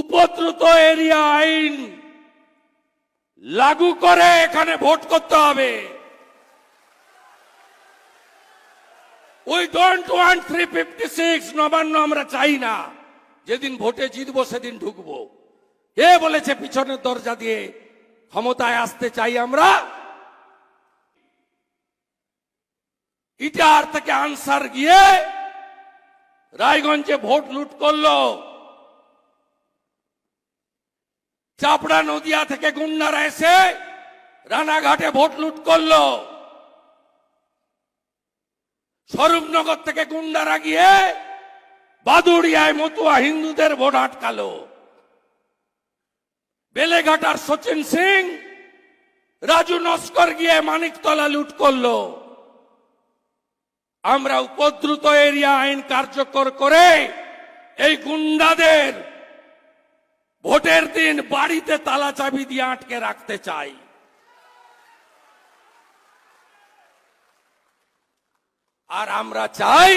উপদ্রুত area আইন লাগু করে এখানে ভোট করতে হবে। We don't want three fifty six Nabanna আমরা চাই না। যেদিন ভোটে জিতবো সেদিন ঢুকবো। কে বলেছে পিছনের দরজা দিয়ে ক্ষমতায় আসতে চাই আমরা? ইটার থেকে আনসার গিয়ে রায়গঞ্জে ভোট লুট করল। চাপড়া নদিয়া থেকে গুন্ডারা এসে রানাঘাটে ভোট লুট করল। স্বরূপনগর থেকে গুন্ডারা গিয়ে বাদুড়িয়ায় মতুয়া হিন্দুদের ভোট আটকালো। বেলেঘাটার সচিন সিং, রাজু নস্কর গিয়ে মানিকতলা লুট করল। আমরা উপদ্রুত এরিয়া আইন কার্যকর করে এই গুন্ডাদের ভোটের দিন বাড়িতে তালা চাবি দিয়ে আটকে রাখতে চাই। আর আমরা চাই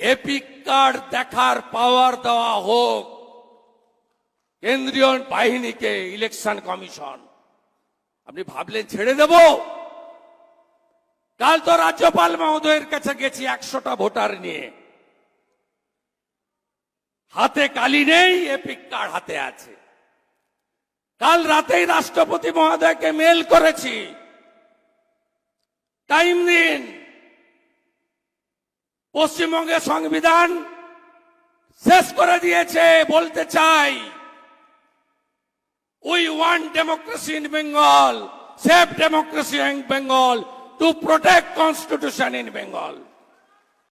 এপিক কার্ড দেখার পাওয়ার দেওয়া হোক, কেন্দ্রীয় বাহিনীকে ইলেকশন কমিশন। আপনি ভাবলেন ছেড়ে দেব? কাল তো রাজ্যপাল মহোদয়ের কাছে গেছি একশোটা ভোটার নিয়ে। হাতে কালি নেই এপিক কার্ড হাতে আছে। কাল রাতেই রাষ্ট্রপতি মহোদয়কে মেল করেছি। টাইম দিন। পশ্চিমবঙ্গের সংবিধান শেষ করে দিয়েছে, বলতে চাই। We want democracy in Bengal safe democracy in Bengal to protect constitution in Bengal